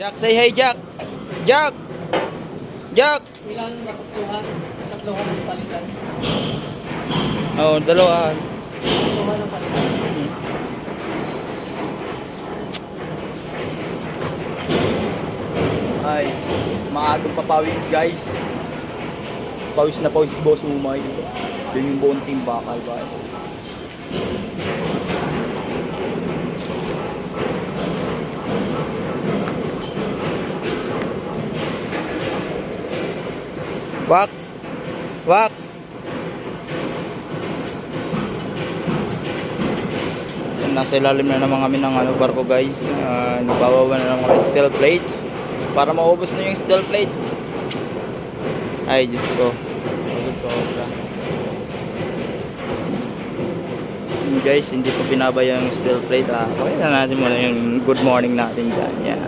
Jack, say hey Jack! Jack! Jack! Ilan ba tatluhan? Tatluhan ang palitan. Oh, dalawa. Tatluhan ang palitan. Ay, maagang papawis guys. Pawis na pawis si Boss Umay. Yun yung buong team bakal ba? Wax! Wax! Yan, Nasa ilalim na naman kami ng ano, barko guys. Uh, nagbabawa na naman kami steel plate. Para maubos na yung steel plate. Ay, Diyos ko. Yun, guys, hindi pa binabaya yung steel plate. Ah. Okay na natin muna yung good morning natin dyan. Yan.